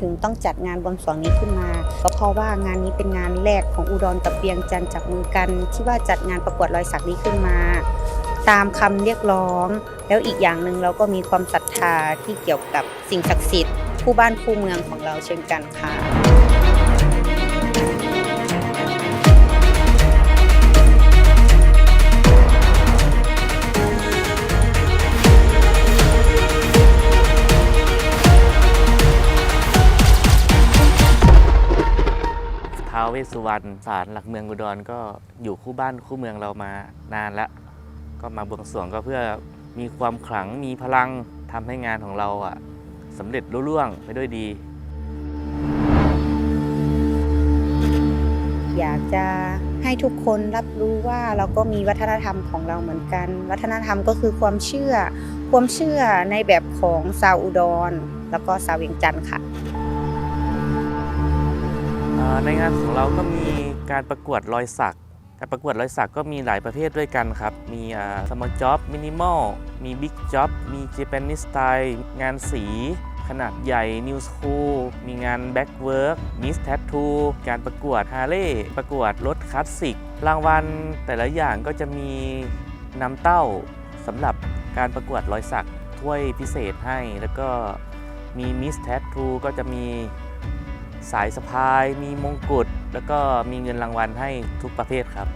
ถึงต้องจัดงานบวงสรวงนี้ขึ้นมาก็เพราะว่างานนี้เป็นงานแรกของอุดรกับเวียงจันทร์จับมือกัน ที่ว่าจัดงานประกวดรอยสักนี้ขึ้นมา ตามคำเรียกร้อง แล้วอีกอย่างหนึ่งเราก็มีความศรัทธาที่เกี่ยวกับสิ่งศักดิ์สิทธิ์คู่บ้านคู่เมืองของเราเช่นกันค่ะาวเวสสุวรรณศาลหลักเมืองอุดรก็อยู่คู่บ้านคู่เมืองเรามานานแล้ว ก็มาบวงสรวงก็เพื่อมีความขลังมีพลังทำให้งานของเราอะสำเร็จรุ่ล่วงไปด้วยดี อยากจะให้ทุกคนรับรู้ว่าเราก็มีวัฒนธรรมของเราเหมือนกัน วัฒนธรรมก็คือความเชื่อ ความเชื่อในแบบของชาวอุดร แล้วก็ชาวเวียงจันทร์ค่ะ ในงานของเราก็มีการประกวดรอยสักการประกวดรอยสักก็มีหลายประเภทด้วยกันครับ มีสมอลจ็อบมินิมอล มีบิ๊กจ็อบ มีเจแปนิสไตล์งานสี ขนาดใหญ่นิวสคูลมีงานแบ็กเวิร์กมิสแทททูการประกวดฮาร์เลย์ประกวดรถคลาสสิก รางวัลแต่ละอย่างก็จะมีน้ำเต้าสำหรับการประกวดรอยสักถ้วยพิเศษให้ แล้วก็มีมิสแทททูก็จะมี สายสะพาย มีมงกุฎแล้วก็มีเงินรางวัลให้ทุกประเภทครับ